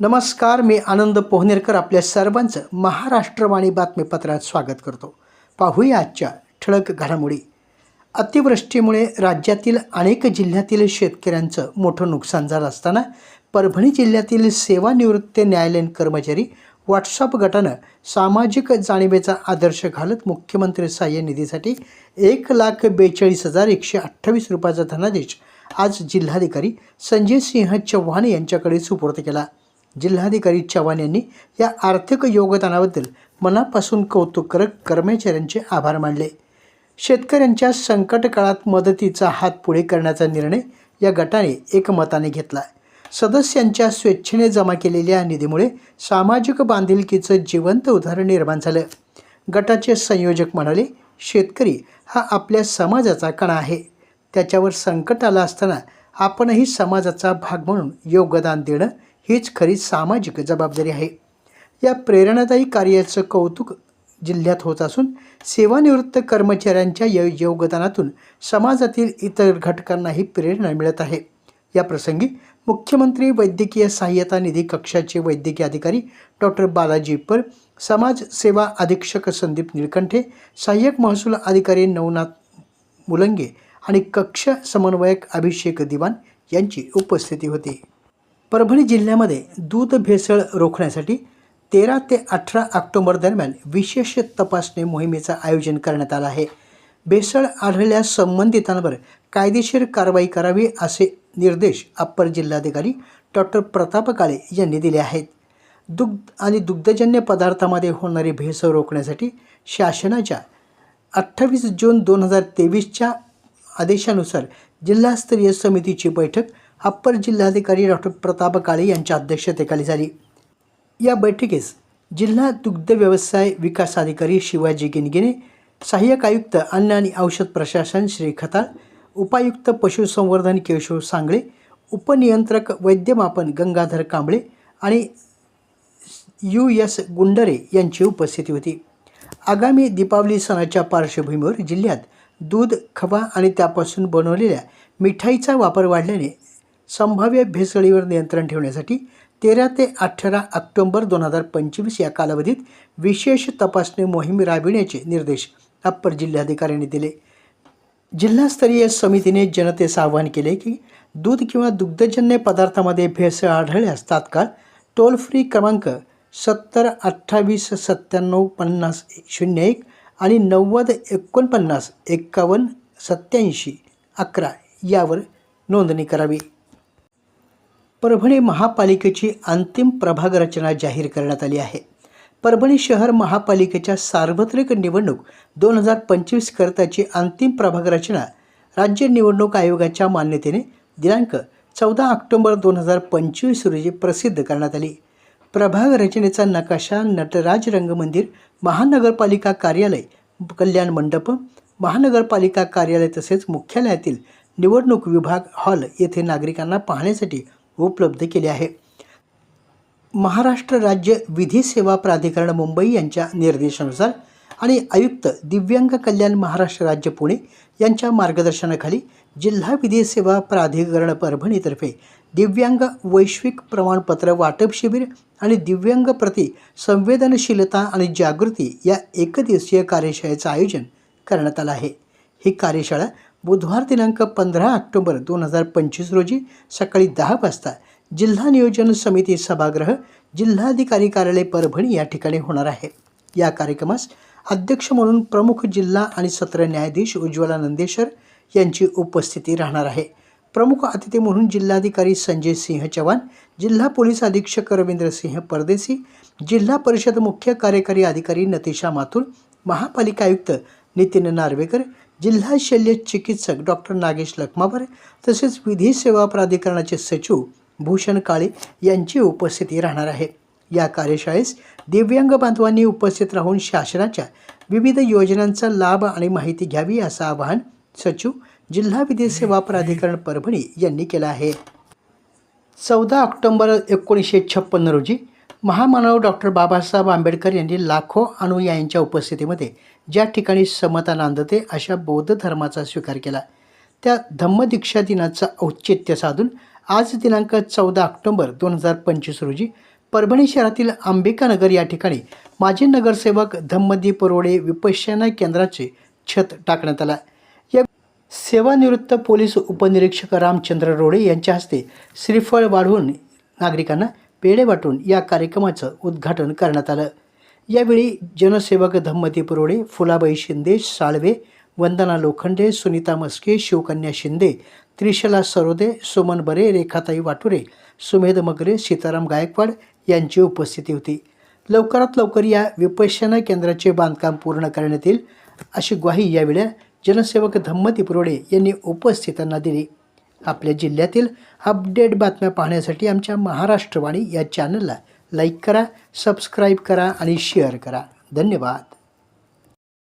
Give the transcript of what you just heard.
नमस्कार मी आनंद पोहनेरकर आपल्या सर्वांचं महाराष्ट्रवाणी बातमीपत्रात स्वागत करतो. पाहूया आजच्या ठळक घडामोडी. अतिवृष्टीमुळे राज्यातील अनेक जिल्ह्यातील शेतकऱ्यांचं मोठं नुकसान झालं असताना परभणी जिल्ह्यातील सेवानिवृत्त न्यायालयीन कर्मचारी व्हॉट्सअप गटानं सामाजिक जाणीवेचा आदर्श घालत मुख्यमंत्री सहाय्य निधीसाठी एक लाख बेचाळीस हजार एकशे अठ्ठावीस रुपयाचा धनादेश आज जिल्हाधिकारी संजय सिंह चव्हाण यांच्याकडे सुपूर्द केला. जिल्हाधिकारी चव्हाण यांनी या आर्थिक योगदानाबद्दल मनापासून कौतुक करत कर्मचाऱ्यांचे आभार मानले. शेतकऱ्यांच्या संकट काळात मदतीचा हात पुढे करण्याचा निर्णय या गटाने एकमताने घेतला. सदस्यांच्या स्वेच्छेने जमा केलेल्या निधीमुळे सामाजिक बांधिलकीचं जिवंत उदाहरण निर्माण झालं. गटाचे संयोजक म्हणाले शेतकरी हा आपल्या समाजाचा कणा आहे. त्याच्यावर संकट आलं असताना आपणही समाजाचा भाग म्हणून योगदान देणं हीच खरी सामाजिक जबाबदारी आहे. या प्रेरणादायी कार्याचं कौतुक जिल्ह्यात होत असून सेवानिवृत्त कर्मचाऱ्यांच्या य योगदानातून समाजातील इतर घटकांनाही प्रेरणा मिळत आहे. या प्रसंगी मुख्यमंत्री वैद्यकीय सहाय्यता निधी कक्षाचे वैद्यकीय अधिकारी डॉक्टर बालाजी पर समाजसेवा अधीक्षक संदीप निळकंठे सहाय्यक महसूल अधिकारी नवनाथ मुलंगे आणि कक्ष समन्वयक अभिषेक दिवान यांची उपस्थिती होती. परभणी जिल्ह्यामध्ये दूध भेसळ रोखण्यासाठी तेरा ते अठरा ऑक्टोबर दरम्यान विशेष तपासणी मोहिमेचं आयोजन करण्यात आलं आहे. भेसळ आढळल्यास संबंधितांवर कायदेशीर कारवाई करावी असे निर्देश अप्पर जिल्हाधिकारी डॉक्टर प्रताप काळे यांनी दिले आहेत. दुग्ध आणि दुग्धजन्य पदार्थामध्ये होणारी भेसळ रोखण्यासाठी शासनाच्या अठ्ठावीस जून दोन हजार तेवीसच्या आदेशानुसार जिल्हास्तरीय समितीची बैठक अप्पर जिल्हाधिकारी डॉक्टर प्रताप काळे यांच्या अध्यक्षतेखाली झाली. या बैठकीस जिल्हा दुग्ध व्यवसाय विकास अधिकारी शिवाजी गिनगिने सहाय्यक आयुक्त अन्न आणि औषध प्रशासन श्री खताळ उपायुक्त पशुसंवर्धन केशव सांगळे उपनियंत्रक वैद्यमापन गंगाधर कांबळे आणि यू एस गुंडरे यांची उपस्थिती होती. आगामी दीपावली सणाच्या पार्श्वभूमीवर जिल्ह्यात दूध खवा आणि त्यापासून बनवलेल्या मिठाईचा वापर वाढल्याने संभाव्य भेसळीवर नियंत्रण ठेवण्यासाठी तेरा ते अठरा ऑक्टोंबर दोन हजार पंचवीस या कालावधीत विशेष तपासणी मोहीम राबविण्याचे निर्देश अप्पर जिल्हाधिकाऱ्यांनी दिले. जिल्हास्तरीय समितीने जनतेस आवाहन केले की दूध किंवा दुग्धजन्य पदार्थामध्ये भेसळ आढळल्यास तात्काळ टोल फ्री क्रमांक सत्तर अठ्ठावीस सत्त्याण्णव पन्नास शून्य एक आणि नव्वद एकोणपन्नास एक्कावन्न सत्याऐंशी अकरा यावर नोंदणी करावी. परभणी महापालिकेची अंतिम प्रभाग रचना जाहीर करण्यात आली आहे. परभणी शहर महापालिकेच्या सार्वत्रिक निवडणूक दोन हजार पंचवीस करताची अंतिम प्रभाग रचना राज्य निवडणूक आयोगाच्या मान्यतेने दिनांक चौदा ऑक्टोबर दोन हजार पंचवीस रोजी प्रसिद्ध करण्यात आली. प्रभाग रचनेचा नकाशा नटराज रंगमंदिर महानगरपालिका कार्यालय कल्याण मंडप महानगरपालिका कार्यालय तसेच मुख्यालयातील निवडणूक विभाग हॉल येथे नागरिकांना पाहण्यासाठी उपलब्ध केले आहे. महाराष्ट्र राज्य विधी सेवा प्राधिकरण मुंबई यांच्या निर्देशानुसार आणि आयुक्त दिव्यांग कल्याण महाराष्ट्र राज्य पुणे यांच्या मार्गदर्शनाखाली जिल्हा विधी सेवा प्राधिकरण परभणीतर्फे दिव्यांग वैश्विक प्रमाणपत्र वाटप शिबिर आणि दिव्यांग प्रति संवेदनशीलता आणि जागृती या एकदिवसीय कार्यशाळेचं आयोजन करण्यात आलं आहे. ही कार्यशाळा बुधवार दिनांक पंधरा ऑक्टोबर दोन हजार पंचवीस रोजी सकाळी दहा वाजता जिल्हा नियोजन समिती सभागृह जिल्हाधिकारी कार्यालय परभणी या ठिकाणी होणार आहे. या कार्यक्रमास अध्यक्ष म्हणून प्रमुख जिल्हा आणि सत्र न्यायाधीश उज्ज्वला नंदेश्वर यांची उपस्थिती राहणार आहे. प्रमुख अतिथी म्हणून जिल्हाधिकारी संजय सिंह चव्हाण जिल्हा पोलीस अधीक्षक रवींद्र सिंह परदेसी जिल्हा परिषद मुख्य कार्यकारी अधिकारी नतिशा माथुर महापालिका आयुक्त नितीन नार्वेकर जिल्हा शल्य चिकित्सक डॉक्टर नागेश लखमाभरे तसेच विधी सेवा प्राधिकरणाचे सचिव भूषण काळे यांची उपस्थिती राहणार आहे. या कार्यशाळेस दिव्यांग बांधवांनी उपस्थित राहून शासनाच्या विविध योजनांचा लाभ आणि माहिती घ्यावी असं आवाहन सचिव जिल्हा विधी सेवा प्राधिकरण परभणी यांनी केलं आहे. चौदा ऑक्टोंबर एकोणीसशे छप्पन्न रोजी महामानव डॉक्टर बाबासाहेब आंबेडकर यांनी लाखो अनुयायांच्या उपस्थितीमध्ये ज्या ठिकाणी समता नांदते अशा बौद्ध धर्माचा स्वीकार केला. त्या धम्मदीक्षा दिनाचं औचित्य साधून आज दिनांक चौदा ऑक्टोंबर दोन हजार पंचवीस रोजी परभणी शहरातील अंबिकानगर या ठिकाणी माजी नगरसेवक धम्मदी परोडे विपश्यना केंद्राचे छत टाकण्यात आला. या सेवानिवृत्त पोलीस उपनिरीक्षक रामचंद्र रोडे यांच्या हस्ते श्रीफळ वाढवून नागरिकांना पेढे वाटून या कार्यक्रमाचं उद्घाटन करण्यात आलं. यावेळी जनसेवक धम्मती पुरोडे फुलाबाई शिंदे साळवे वंदना लोखंडे सुनीता मस्के शिवकन्या शिंदे त्रिशला सरोदे सुमन बरे रेखाताई वाटुरे सुमेध मगरे सीताराम गायकवाड यांची उपस्थिती होती. लवकरात लवकर या विपश्यना केंद्राचे बांधकाम पूर्ण करण्यात येईल अशी ग्वाही यावेळी जनसेवक धम्मती पुरोडे यांनी उपस्थितांना दिली. आपल्या जिल्ह्यातील अपडेट बातम्या पाहण्यासाठी आमच्या महाराष्ट्रवाणी या चॅनलला लाईक करा सबस्क्राईब करा आणि शेअर करा. धन्यवाद.